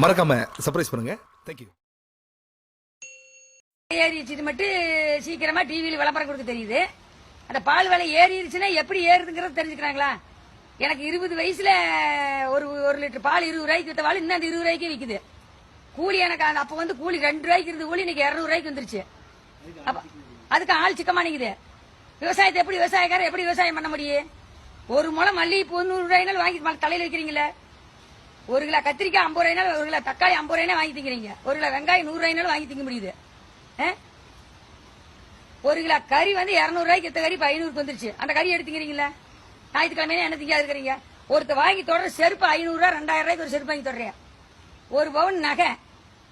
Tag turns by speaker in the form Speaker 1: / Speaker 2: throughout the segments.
Speaker 1: மறக்காம சர்ப்ரைஸ் பண்ணுங்க. தேங்க்யூ
Speaker 2: ஏறிடுச்சு. மட்டும் சீக்கிரமா டிவியில் விளம்பரம் கொடுக்க தெரியுது. அந்த பால் விலை ஏறிடுச்சுன்னா எப்படி ஏறுதுங்கிறத தெரிஞ்சுக்கிறாங்களா? எனக்கு இருபது வயசுல ஒரு ஒரு லிட்டர் பால் இருபது ரூபாய்க்கு வித்த பால் இன்னும் அந்த இருபது ரூபாய்க்கு விற்குது கூலி எனக்கு அந்த- அப்போ வந்து கூலி ரெண்டு ரூபாய்க்கு இருந்த கூலி இன்னைக்கு இரநூறு ரூபாய்க்கு வந்துருச்சு. அப்ப அதுக்கு ஆள் சிக்கமா நிக்குது. விவசாயத்தை எப்படி விவசாயக்காரர் எப்படி விவசாயம் பண்ண முடியும்? ஒரு முளை மல்லிகைப்பூ நூறு ரூபாய்னாலும் வாங்கி தலையில் வைக்கிறீங்களே ஒரு கிலோ கத்திரிக்காய் ஐம்பது ரூபாய்னாலும் ஒரு கிலோ தக்காளி ஐம்பது ரூபாய்னா வாங்கி திங்கிறீங்க. ஒரு கிலோ வெங்காயம் நூறு ரூபாய்னாலும் வாங்கி திங்க முடியுது. ஒரு கிலோ கறி வந்து இரநூறுவாய்க்கு எத்த கறி இப்போ ஐநூறுக்கு வந்துருச்சு. அந்த கறி எடுத்துக்கிறீங்களா ஞாயிற்றுக்கிழமையில என்ன திங்க இருக்கிறீங்க? ஒருத்த வாங்கி தொடர செருப்பு ஐநூறுரூவா ரெண்டாயிரம் ரூபாய்க்கு ஒரு செருப்பு வாங்கி தொடறேன் ஒரு பவுன் நகை.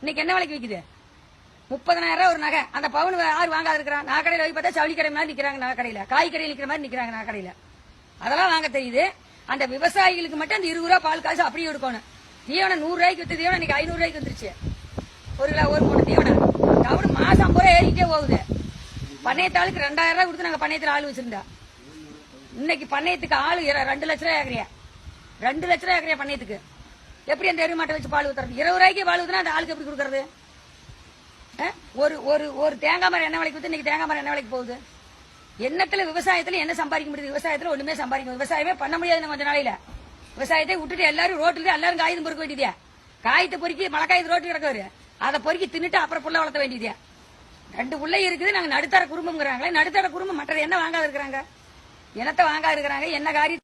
Speaker 2: இன்னைக்கு என்ன விலைக்கு விற்குது முப்பதனாயிரம் ரூபாய் ஒரு நகை. அந்த பவுன் யார் வாங்காது இருக்கிறான்? நான் கடையில் போய் பார்த்தா சவுளி கடை மாதிரி நிற்கிறாங்க நான் கடையில் காய் நிற்கிற மாதிரி நிற்கிறாங்க நான் கடையில் அதெல்லாம் வாங்க தெரியுது. அந்த விவசாயிகளுக்கு மட்டும் அந்த இருபது ரூபா பால் காசு அப்படியே எடுக்கணும். தீவனம் நூறு ரூபாய்க்கு வித்து தீவனம் இன்னைக்கு ஐநூறு ரூபாய்க்கு வந்துருச்சு. ஒரு கிலோ ஒரு மூணு தீவனம். தவிர மாசம் ஐம்பது ரூபாய் ஏறிக்கிட்டே போகுது. பண்ணையத்தாளுக்கு ரெண்டாயிரம் ரூபாய் கொடுத்து நாங்க பண்ணையத்துல ஆள் வச்சிருந்தா. இன்னைக்கு பண்ணையத்துக்கு ஆளு இர- ரெண்டு லட்ச ரூபாய் ஆகுறியா? ரெண்டு லட்ச ரூபாய் ஆகுறியா பண்ணையத்துக்கு? எப்படி அந்த எருமாட்டை வச்சு பால் ஊத்துறது? இருபது ரூபாய்க்கு பால் ஊத்துனா அந்த ஆளுக்கு எப்படி கொடுக்கறது? ஒரு ஒரு ஒரு தேங்காய் மரம் என்ன விலைக்கு வித்து இன்னைக்கு தேங்காய் மரம் என்ன விலைக்கு போகுது? என்னத்துல விவசாயத்துல என்ன சம்பாதிக்க முடியுது? விவசாயத்துல ஒண்ணுமே சம்பாதிக்க விவசாயமே பண்ண முடியாது கொஞ்ச நாளையில. விவசாயத்தை விட்டுட்டு எல்லாரும் ரோட்டுல எல்லாரும் காகிதம் பொறுக்க வேண்டியதா காயத்தை பொறுக்கி மழைக்காயத்து ரோட்டு கிடக்காரு அதை பொறுக்கி தின்னுட்டு அப்புறம் புள்ள வளர்த்த வேண்டியதா ரெண்டு பிள்ளை இருக்குது நாங்க நடுத்தர குடும்பம்ங்கிறாங்களே நடுத்தர குடும்பம் மற்றது என்ன வாங்காது இருக்கிறாங்க? இனத்தை வாங்காது இருக்கிறாங்க என்ன காரியம்